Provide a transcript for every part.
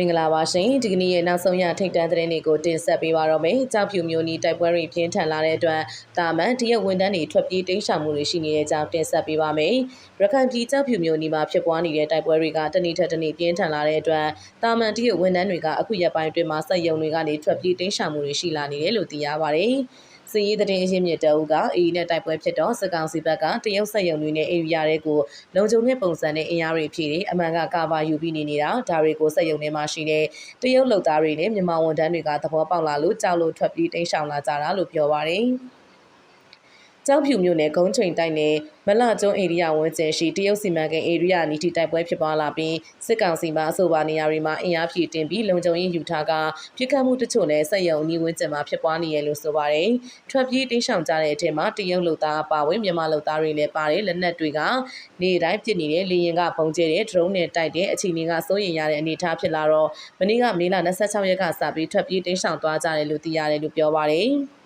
မင်္ဂလာပါရှင်ဒီကနေ့ရဲ့နောက်ဆုံးရထိတ်တန့်သတင်းတွေကိုတင်ဆက်ပေးပါတော့မယ်ကြောက်ဖြူမျိုးနီတိုက်ပွဲတွေပြင်းထန်လာတဲ့အတွက်တာမန်တရက်ဝန်တန်းတွေထွက်ပြေးတိမ်းရှောင်မှုတွေရှိနေတဲ့အကြောင်းတင်ဆက်ပေးပါမယ်ရခိုင်ပြည်ကြောက်ဖြူမျိုးနီမှာဖြစ်ပွားနေတဲ့တိုက်ပွဲတွေကတနေ့ထက်တနေ့ပြင်းထန်လာတဲ့အတွက်တာမန်တရက်ဝန်တန်းတွေကအခုရက်ပိုင်းအတွင်းမှာစက်ယုံတွေကနေထွက်ပြေးတိမ်းရှောင်မှုတွေရှိလာနေတယ်လို့သိရပါတယ် စီရေးသတင်းအရင်းမြစ်တအုပ်ကအေးနဲ့တိုက်ပွဲဖြစ်တော့စကောင်စီဘက်ကတရုတ်ဆက်ယုံတွေနဲ့အေရီယာတွေကိုလုံခြုံတဲ့ပုံစံနဲ့အင်အားတွေဖြည့်တယ်အမှန်ကကာဗာယူပြီးနေနေတာဒါတွေကိုဆက်ယုံထဲမှာရှိတဲ့တရုတ်လုံသားတွေနဲ့မြန်မာဝန်ထမ်းတွေကသဘောပေါက်လာလို့ကြောက်လို့ထွက်ပြီးတိမ်းရှောင်လာကြတာလို့ပြောပါတယ် ကျောက်ဖြူမြို့နယ်ဂုံးချိန်တိုက်နယ်မလကျွန်းဧရိယာဝန်းကျင်ရှိတရုတ်စီမံကိန်းဧရိယာနီတီတိုက်ပွဲဖြစ်ပွားလာပြီးစစ်ကောင်စီမှအဆိုပါနေရာတွေမှာအင်အားဖြည့်တင်ပြီးလုံခြုံရေးယူထားကပြစ်ခတ်မှုတချို့နဲ့ဆက်ရုံနီးဝန်းကျင်မှာဖြစ်ပွားနေရလို့ဆိုပါတယ်။ထွက်ပြေးတိမ်းရှောင်ကြတဲ့အထက်မှာတရုတ်လူသားအပါဝင်မြန်မာလူသားတွေလည်းပါတယ်လက်နက်တွေကနေ့တိုင်းပြစ်နေတဲ့လေရင်ကပုံကျဲတဲ့ drone နဲ့တိုက်တဲ့အခြေအနေကစိုးရိမ်ရတဲ့အနေအထားဖြစ်လာတော့မနေ့ကမေလ26ရက်ကစပြီးထွက်ပြေးတိမ်းရှောင်သွားကြတယ်လို့သိရတယ်လို့ပြောပါတယ်။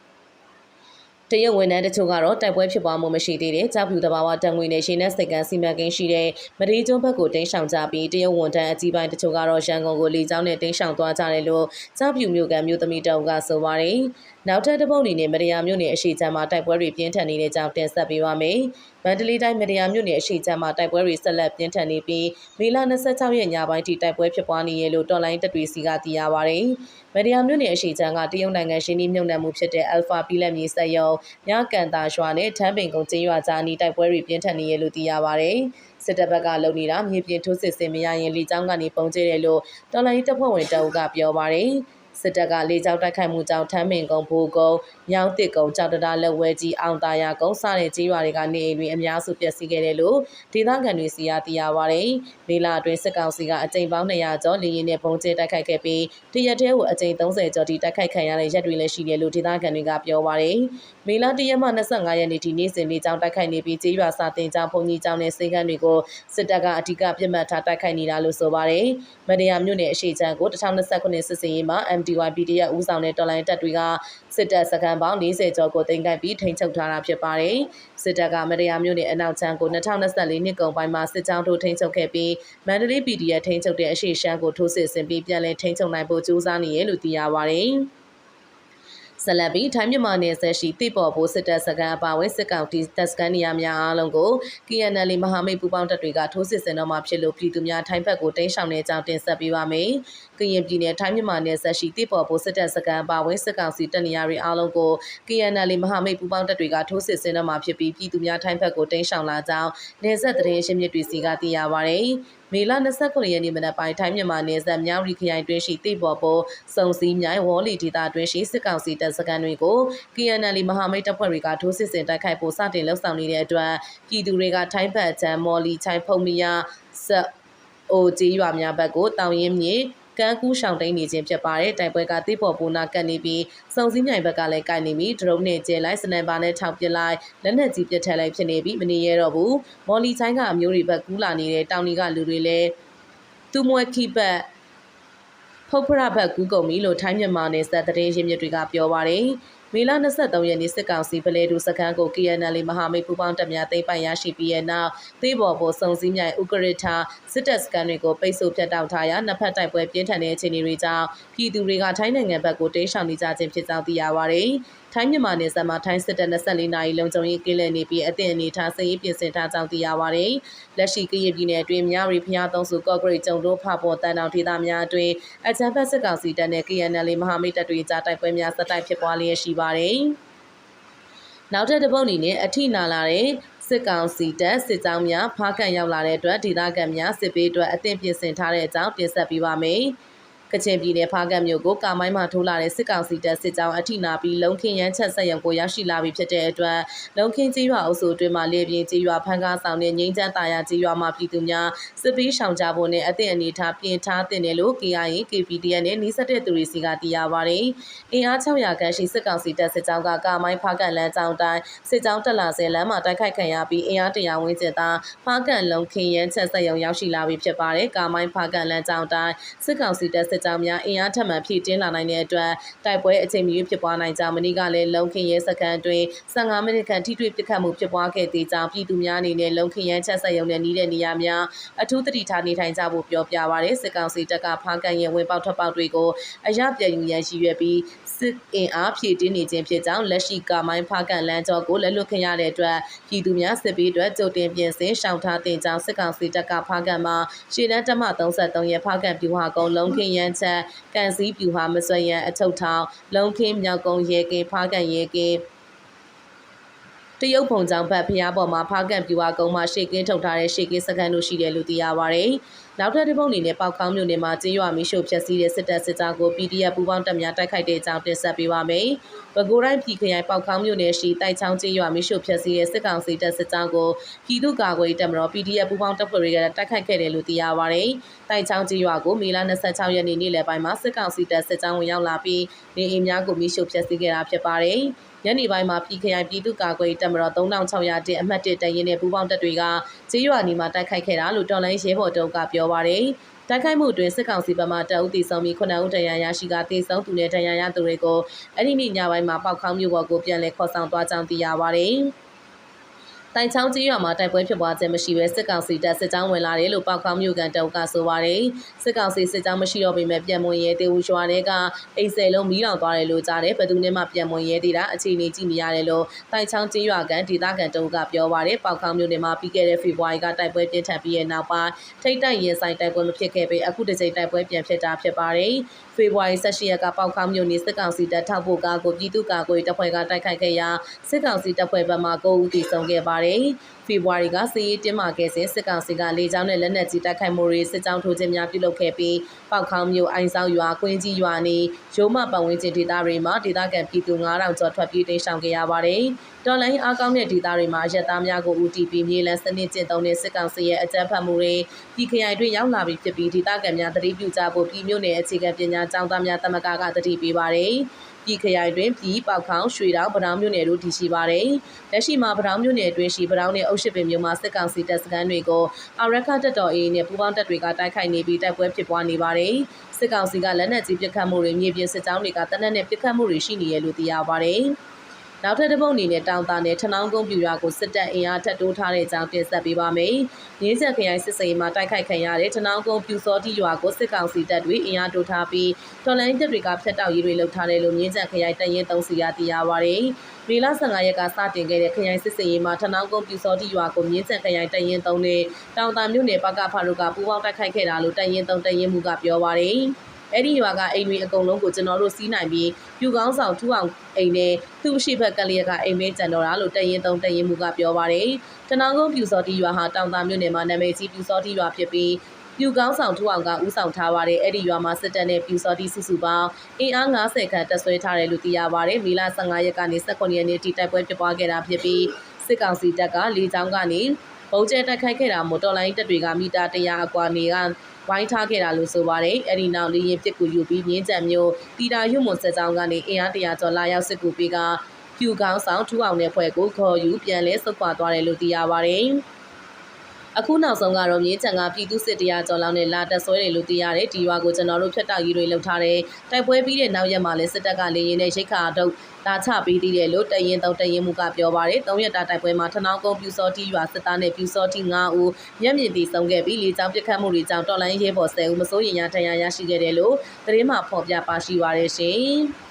တရုတ်ဝန်ထမ်းတချို့ကတော့တိုက်ပွဲဖြစ်ပွားမှုမရှိသေးတဲ့ကြောက်ဖြူတဘာဝတံငွေနဲ့ရှင်းတဲ့စိတ်ကန်းစီမံကိန်းရှိတဲ့မရေကျွန်းဘက်ကိုတင်းရှောင်ကြပြီးတရုတ်ဝန်ထမ်းအကြီးပိုင်းတချို့ကတော့ရန်ကုန်ကိုလေကြောင်းနဲ့တင်းရှောင်သွားကြတယ်လို့ကြောက်ဖြူမြို့ကမြို့သမီးတောင်ကဆိုပါတယ်။နောက်ထပ်တစ်ပုတ်အနေနဲ့မရယာမြို့နယ်အရှိချမ်းမှာတိုက်ပွဲတွေပြင်းထန်နေတဲ့ကြောင်းတင်ဆက်ပေးပါမယ်။မန္တလေးတိုင်းမရယာမြို့နယ်အရှိချမ်းမှာတိုက်ပွဲတွေဆက်လက်ပြင်းထန်နေပြီးမေလ26ရက်ညပိုင်းထိတိုက်ပွဲဖြစ်ပွားနေရလို့တော်လိုင်းတပ်တွေစီကသိရပါတယ်။ မရယာမြို့နယ်အရှိချမ်းကတရုတ်နိုင်ငံရှင်းနှီးမြုပ်နှံမှုဖြစ်တဲ့ Alpha ပြည်လက်မြေစက်ရုံညကန်တာရွာနဲ့ထန်းပင်ကုန်းကျေးရွာကြားနီးတိုက်ပွဲတွေပြင်းထန်နေရလို့သိရပါတယ်။စစ်တပ်ဘက်ကလုံနေတာမြေပြင်ထိုးစစ်ဆင်မရရင်လေကြောင်းကနေပုံကျဲတယ်လို့တော်လိုင်းတပ်ဖွဲ့ဝင်တအုပ်ကပြောပါတယ်။ စစ်တပ်ကလေကြောင်းတိုက်ခိုက်မှုကြောင့်ထမ်းပင်ကုန်းဘူကုန်းမြောင်းတစ်ကုန်းကြောက်တရလက်ဝဲကြီးအောင်တာယာကုန်းစတဲ့ကြီးရွာတွေကနေအိမ်တွေအများစုပျက်စီးခဲ့တယ်လို့ဒေသခံတွေစီကသိရပါဗျ။မေလအတွင်းစစ်ကောင်စီကအကြိမ်ပေါင်း200ကျော်လေရင်နဲ့ပုံကျဲတိုက်ခိုက်ခဲ့ပြီးတရက်တည်းကိုအကြိမ်30ကျော်ထိတိုက်ခိုက်ခံရတဲ့ရက်တွေလည်းရှိတယ်လို့ဒေသခံတွေကပြောပါဗျ။ မေလ1ရက်မှ25ရက်နေ့ထိနေ့စဉ်နေ့ကြောင်းတိုက်ခိုက်နေပြီးကြေးရွာစာတင်ကျောင်းဘုံကြီးကျောင်းနဲ့စေကန်းတွေကိုစစ်တပ်ကအဓိကပြစ်မှတ်ထားတိုက်ခိုက်နေတာလို့ဆိုပါတယ်။မဒီယာမြို့နယ်အရှိချမ်းကို2029စစ်စင်ရေးမှာ MDY PDF ဦးဆောင်တဲ့တော်လိုင်းတပ်တွေကစစ်တပ်စခန်းပေါင်း40ကျော်ကိုတင်ကိုက်ပြီးထိန်းချုပ်ထားတာဖြစ်ပါတယ်။စစ်တပ်ကမဒီယာမြို့နယ်အနောက်ချမ်းကို2024နှစ်ကုန်ပိုင်းမှာစစ်ကြောင်းထိုးထိန်းချုပ်ခဲ့ပြီးမန္တလေး PDF ထိန်းချုပ်တဲ့အရှိရှမ်းကိုထိုးစစ်ဆင်ပြီးပြန်လည်ထိန်းချုပ်နိုင်ဖို့ကြိုးစားနေရလို့သိရပါတယ်။ ဆက်လက်ပြီးထိုင်းမြန်မာနယ်စပ်ရှိတိပေါ်ဘိုးစစ်တပ်စခန်းအပါအဝင်စစ်ကောင်တီတပ်စခန်းနေရာများအားလုံးကို KNL မဟာမိတ်ပူးပေါင်းတပ်တွေကထိုးစစ်ဆင်တော့မှဖြစ်လို့ပြည်သူများထိုင်းဘက်ကိုတင်းရှောင်နေကြောင်းတင်ဆက်ပေးပါမယ်။ကရင်ပြည်နယ်ထိုင်းမြန်မာနယ်စပ်ရှိတိပေါ်ဘိုးစစ်တပ်စခန်းအပါအဝင်စစ်ကောင်စီတပ်နေရာတွေအားလုံးကို KNL မဟာမိတ်ပူးပေါင်းတပ်တွေကထိုးစစ်ဆင်တော့မှဖြစ်ပြီးပြည်သူများထိုင်းဘက်ကိုတင်းရှောင်လာကြောင်းနယ်စပ်သတင်းရှင်းမြစ်တွေစီကသိရပါဗျ။ မေလ29ရက်နေ့မနက်ပိုင်းထိုင်းမြန်မာနယ်စပ်မြောက်ရီခရိုင်တွင်းရှိတိပေါ်ပေါ်စုံစည်းမြိုင်ဝေါ်လီဒေသတွင်းရှိစစ်ကောင်စီတပ်စခန်းတွေကို KNL မဟာမိတ်တပ်ဖွဲ့တွေကထိုးစစ်ဆင်တိုက်ခိုက်ဖို့စတင်လှုပ်ဆောင်နေတဲ့အတွက်ပြည်သူတွေကထိုင်းဘက်ချမ်းမော်လီချိုင်ဖုံမီယာဆက်အိုကြီးရွာများဘက်ကိုတောင်ရင်မြေ ကန်းကူးရှောင်တိန်နေခြင်းဖြစ်ပါတယ်တိုက်ပွဲကတိပေါ်ပူနာကတ်နေပြီးစုံစည်းမြိုင်ဘက်ကလည်းကိုက်နေပြီးဒရုန်းနဲ့ကျဲလိုက်စနန်ပါနဲ့ထောက်ပစ်လိုက်လက်နက်ကြီးပစ်ထက်လိုက်ဖြစ်နေပြီးမနေရတော့ဘူးမော်လီချိုင်းကအမျိုးတွေဘက်ကူးလာနေတဲ့တောင်ဒီကလူတွေလည်းသူမွဲခိဘက်ဖုတ်ဖရဘက်ကူးကုန်ပြီလို့ထိုင်းမြန်မာနယ်စပ်သတင်းရင်းမြစ်တွေကပြောပါတယ် မေလ23ရက်နေ့စစ်ကောင်စီပလဲတူစခန်းကို KNL မဟာမိတ်ပူးပေါင်းတပ်များသိမ်းပိုက်ရရှိပြီးတဲ့နောက်သေးဘော်ပေါ်စုံစည်းမြိုင်ဥကရထစစ်တပ်စခန်းတွေကိုပိတ်ဆို့ဖျက်တောက်ထားရာနှစ်ဖက်တိုက်ပွဲပြင်းထန်တဲ့အခြေအနေတွေကြောင့်ပြည်သူတွေကထိုင်းနိုင်ငံဘက်ကိုတိမ်းရှောင်နေကြခြင်းဖြစ်ကြောင်းသိရပါတယ်။ထိုင်းမြန်မာနယ်စပ်မှာထိုင်းစစ်တပ်24နာရီလုံခြုံရေးကင်းလှည့်နေပြီးအသင့်အနေထားစည်ပြင်ဆင်ထားကြောင်းသိရပါတယ်။လက်ရှိကရင်ပြည်နယ်အတွင်းမြရီဖျားသုံးစုကော့ဂရိတ်ကျုံတို့ဖပေါ်တန်တောင်ဒေသများအတွင်းအကြမ်းဖက်စစ်ကောင်စီတပ်နဲ့ KNL မဟာမိတ်တပ်တွေကြားတိုက်ပွဲများဆက်တိုက်ဖြစ်ပွားလျက်ရှိပါတယ်။နောက်ထပ်တစ်ပုတ်အနေနဲ့အထိနာလာတဲ့စစ်ကောင်စီတပ်စစ်ကြောင်းများဖားကန်ရောက်လာတဲ့အတွက်ဒေသခံများစစ်ပေးအတွက်အသင့်ပြင်ဆင်ထားတဲ့အကြောင်းတင်ဆက်ပေးပါမယ်။ ကချင်ပြည်နယ်ဖားကတ်မြို့ကိုကာမိုင်းမှထိုးလာတဲ့စစ်ကောင်စီတပ်စစ်ကြောင်းအထိနာပြီးလုံခင်းရန်ချက်ဆက်ရုံကိုရောက်ရှိလာပြီဖြစ်တဲ့အတွက်လုံခင်းကြီးရွာအုပ်စုအတွင်းမှာလေပြင်းကြီးရွာဖန်ကားဆောင်တဲ့ငိမ့်ချမ်းတာယာကြီးရွာမှာပြည်သူများစစ်ပေးရှောင်ကြဖို့နဲ့အသည့်အနေထားပြင်ထားတင်တယ်လို့ KIA KPDN နဲ့နှိစက်တဲ့သူတွေစီကသိရပါတယ်။အင်အား600ခန်းရှိစစ်ကောင်စီတပ်စစ်ကြောင်းကကာမိုင်းဖားကတ်လမ်းကြောင်းတိုင်းစစ်ကြောင်းတက်လာစေလမ်းမှာတိုက်ခိုက်ခံရပြီးအင်အား100ဝန်းကျင်သားဖားကတ်လုံခင်းရန်ချက်ဆက်ရုံရောက်ရှိလာပြီဖြစ်ပါတယ်။ကာမိုင်းဖားကတ်လမ်းကြောင်းတိုင်းစစ်ကောင်စီတပ်စစ်ကြောင်းများအင်အားထပ်မံဖြည့်တင်းလာနိုင်တဲ့အတွက်တိုက်ပွဲအချိန်မီဖြစ်ပွားနိုင်ကြောင်းမနေ့ကလည်းလုံခင်းရဲစခန်းအတွင်း15မိနစ်ခန့်ထိတွေ့ပစ်ခတ်မှုဖြစ်ပွားခဲ့သေးကြောင်းပြည်သူများအနေနဲ့လုံခင်းရဲချက်ဆက်ရုံနဲ့နှီးတဲ့နေရာများအထူးသတိထားနေထိုင်ကြဖို့ပြောပြပါရယ်စစ်ကောင်စီတပ်ကဖားကန်ရဲဝင်ပေါက်ထွက်ပေါက်တွေကိုအရပြန်ယူရန်ရှိရွယ်ပြီးစစ်အင်အားဖြည့်တင်းနေခြင်းဖြစ်ကြောင်းလက်ရှိကာမိုင်းဖားကန်လမ်းကျော်ကိုလက်လွတ်ခင်ရတဲ့အတွက်ပြည်သူများစစ်ပေးအတွက်ကြိုတင်ပြင်ဆင်ရှောင်ထားတင်ကြောင်းစစ်ကောင်စီတပ်ကဖားကန်မှာရှေ့တန်းတမ33ရဲဖားကန်ပြူဟာကုန်းလုံခင်းရန်ချက်ကန်စည်းပြူဟာမစွဲရန်အထုပ်ထောင်လုံခင်းမြောက်ကုန်းရဲကင်းဖားကန်ရဲကင်းတရုတ်ပုံကြောင့်ဘတ်ဖျားပေါ်မှာဖားကန်ပြူဝကုန်းမှာရှေ့ကင်းထုတ်ထားတဲ့ရှေ့ကင်းစကန်တို့ရှိတယ်လို့သိရပါဗျ။ နောက်ထပ်တစ်ပုတ်အနေနဲ့ပေါက်ခေါင်းမြို့နယ်မှာကျေးရွာမီးရှို့ဖျက်ဆီးတဲ့စစ်တပ်စစ်ကြောင်းကို PDF ပူးပေါင်းတပ်များတိုက်ခိုက်တဲ့အကြောင်းတင်ဆက်ပေးပါမယ်။ပဲခူးတိုင်းပြည်ခရိုင်ပေါက်ခေါင်းမြို့နယ်ရှိတိုက်ချောင်းကျေးရွာမီးရှို့ဖျက်ဆီးတဲ့စစ်ကောင်စီတပ်စစ်ကြောင်းကိုပြည်သူ့ကာကွယ်တပ်မတော် PDF ပူးပေါင်းတပ်ဖွဲ့တွေကတိုက်ခိုက်ခဲ့တယ်လို့သိရပါဗျ။တိုက်ချောင်းကျေးရွာကိုမေလ26ရက်နေ့နေ့လယ်ပိုင်းမှာစစ်ကောင်စီတပ်စစ်ကြောင်းဝင်ရောက်လာပြီးနေအိမ်များကိုမီးရှို့ဖျက်ဆီးခဲ့တာဖြစ်ပါတယ်။ညနေပိုင်းမှာပြည်ခရိုင်ပြည်သူ့ကာကွယ်ရေးတပ်မတော်3600တင်အမှတ်1တရင်နဲ့ပူးပေါင်းတပ်တွေကကျေးရွာနီမှာတိုက်ခိုက်ခဲ့တာလို့တော်လိုင်းရဲဘော်တုံးကပြောပါရယ်တိုက်ခိုက်မှုအတွင်းစစ်ကောင်စီဘက်မှတအုပ်တီဆောင်ပြီး9ဦးတရားရရှိကတေဆုံးသူနဲ့တရားရသူတွေကိုအဲ့ဒီနေ့ညပိုင်းမှာပောက်ခေါင်းမြို့ပေါ်ကိုပြန်လည်ခေါ်ဆောင်သွားကြောင်းသိရပါရယ် တိုင်ချောင်းကြီးရွာမှာတိုက်ပွဲဖြစ်ပွားခြင်းမရှိဘဲစစ်ကောင်စီတပ်စစ်ကြောင်းဝင်လာတယ်လို့ပောက်ခေါင်းမြို့ကန်တုံးကဆိုပါတယ်စစ်ကောင်စီစစ်ကြောင်းမရှိတော့ပေမဲ့ပြန်မွန်ရဲတေဦးရွာတွေကအိမ်ဆယ်လုံးမီးလောင်သွားတယ်လို့ကြားတယ်ဘယ်သူနဲ့မှပြန်မွန်ရဲသေးတာအခြေအနေကြည့်နေရတယ်လို့တိုင်ချောင်းကြီးရွာကန်ဒေသခံတုံးကပြောပါတယ်ပောက်ခေါင်းမြို့နယ်မှာပြီးခဲ့တဲ့ဖေဖော်ဝါရီကတိုက်ပွဲပြင်းထန်ပြီးတဲ့နောက်ပိုင်းထိတ်တိုက်ရင်ဆိုင်တိုက်ပွဲမဖြစ်ခဲ့ပေအခုတစ်ကြိမ်တိုက်ပွဲပြန်ဖြစ်တာဖြစ်ပါတယ်ဖေဖော်ဝါရီ18ရက်ကပောက်ခေါင်းမြို့နယ်စစ်ကောင်စီတပ်ထောက်ပို့ကားကိုပြည်သူ့ကာကွယ်တပ်ဖွဲ့ကတိုက်ခိုက်ခဲ့ရာစစ်ကောင်စီတပ်ဖွဲ့ဘက်မှ9ဦးတည်ဆုံခဲ့ပါတယ်။ဖေဖော်ဝါရီကစီးရီးတင်းမာခဲ့စဉ်စစ်ကောင်စီကလေကြောင်းနဲ့လက်နက်ကြီးတိုက်ခိုက်မှုတွေစစ်ကြောင်းထိုးခြင်းများပြုလုပ်ခဲ့ပြီးပောက်ခေါင်းမြို့အိုင်ဆောင်ရွာကွင်းကြီးရွာနေရိုးမပတ်ဝန်းကျင်ဒေသတွေမှာဒေသခံပြည်သူ9000ကျော်ထွက်ပြေးတိမ်းရှောင်ခဲ့ရပါတယ်။တော်လိုင်းအားကောင်းတဲ့ဒေသတွေမှာရက်သားများကိုဦးတည်ပြီးမြေလန်းစနစ်ကျင့်သုံးတဲ့စစ်ကောင်စီရဲ့အကြမ်းဖက်မှုတွေပြည်ခရိုင်တွင်ရောက်လာပြီးဖြစ်ပြီးဒေသခံများတတိပြုကြဖို့ပြည်မြို့နယ်အခြေခံပညာကျောင်းသားများတမကကတတိပေးပါတယ်။ ပြည်ခရိုင်တွင်ပြည်ပေါက်ခေါင်းရွှေတောင်ဗတောင်မြို့နယ်တို့တည်ရှိပါတယ်။လက်ရှိမှာဗတောင်မြို့နယ်အတွင်းရှိဗတောင်နယ်အုပ်ရှိပင်မြို့မှာစစ်ကောင်စီတပ်စခန်းတွေကိုအာရခတပ်တော်အေးနဲ့ပူးပေါင်းတပ်တွေကတိုက်ခိုက်နေပြီးတိုက်ပွဲဖြစ်ပွားနေပါတယ်။စစ်ကောင်စီကလက်နက်ကြီးပစ်ခတ်မှုတွေမြေပြင်စစ်ကြောင်းတွေကတနက်နဲ့ပစ်ခတ်မှုတွေရှိနေရလို့သိရပါတယ်။ နောက်ထပ်တစ်ပုတ်အနေနဲ့တောင်တာနဲ့ထနောင်းကုန်းပြူရွာကိုစစ်တပ်အင်အားထပ်တိုးထားတဲ့အကြောင်းတင်ဆက်ပေးပါမယ်။ရင်းဆက်ခရိုင်စစ်စေးမှာတိုက်ခိုက်ခံရတဲ့ထနောင်းကုန်းပြူစောတိရွာကိုစစ်ကောင်စီတပ်တွေအင်အားတိုးထားပြီးတော်လိုင်းတပ်တွေကဖျက်တောက်ရေးတွေလုပ်ထားတယ်လို့ရင်းဆက်ခရိုင်တရင်3စီရသိရပါဗျ။မေလ15ရက်ကစတင်ခဲ့တဲ့ခရိုင်စစ်စေးမှာထနောင်းကုန်းပြူစောတိရွာကိုမြင်းဆက်ခရိုင်တရင်3နဲ့တောင်တာမြို့နယ်ပကဖာတို့ကပူးပေါင်းတိုက်ခိုက်ခဲ့တာလို့တရင်3တရင်မှုကပြောပါဗျ။ အဲ့ဒီရွာကအိမ်တွေအကုန်လုံးကိုကျွန်တော်တို့စီးနိုင်ပြီးပြူကောင်းဆောင်ထူအောင်အိမ်နဲ့သူ့ရှိဘက်ကလေးကအိမ်မဲကြံတော့တာလို့တရင်သုံးတရင်မှုကပြောပါတယ်။တနောင်ကုန်းပြူစောတီရွာဟာတောင်တာမြို့နယ်မှာနာမည်ကြီးပြူစောတီရွာဖြစ်ပြီးပြူကောင်းဆောင်ထူအောင်ကဥဆောင်ထားပါတယ်အဲ့ဒီရွာမှာစစ်တပ်နဲ့ပြူစောတီစုစုပေါင်းအင်အား90ခန့်တပ်ဆွဲထားတယ်လို့သိရပါတယ်။မီလ15ရက်ကနေ18ရက်နေ့ထိတိုက်ပွဲဖြစ်ပွားခဲ့တာဖြစ်ပြီးစစ်ကောင်စီတပ်ကလေကြောင်းကနေပုံကျဲတက်ခိုက်ခဲ့တာမို့တော်လိုင်းတပ်တွေကမီတာ100အကွာနေက ဝိုင်းထားခဲ့တာလို့ဆိုပါတယ်။အဲဒီနောက်လေရင်ပစ်ကူယူပြီးမြင်းကြံမျိုးတီတာရွတ်မွန်စစ်ကြောင်းကနေအင်အားတရာကျော်လာရောက်စစ်ကူပေးကဖြူကောင်းဆောင်ထူအောင်တဲ့ဖွဲ့ကိုခေါ်ယူပြန်လဲဆုတ်ခွာသွားတယ်လို့သိရပါတယ်။ အခုနောက်ဆုံးကတော့မြင်းချံကပြည်သူစစ်တရားကျော်လောင်းနဲ့လာတက်ဆွဲတယ်လို့သိရတယ်ဒီရွာကိုကျွန်တော်တို့ဖျက်တောက်ရေးတွေလုပ်ထားတယ်တိုက်ပွဲပြီးတဲ့နောက်ရက်မှာလည်းစစ်တပ်ကလေရင်နဲ့ရိတ်ခါတော့လာချပေးသေးတယ်လို့တရင်တော့တရင်မှုကပြောပါတယ်၃ရက်တာတိုက်ပွဲမှာထနောင်းကုန်းပြူစောတီရွာစစ်သားနဲ့ပြူစောတီ9ဦးမျက်မြင်တည်ဆုံခဲ့ပြီးလေကြောင်းပစ်ခတ်မှုတွေကြောင့်တော်လိုင်းရဲဘော်10ဦးမစိုးရင်ရထဏ်ရာရရှိခဲ့တယ်လို့သတင်းမှဖော်ပြပါရှိပါရရှင်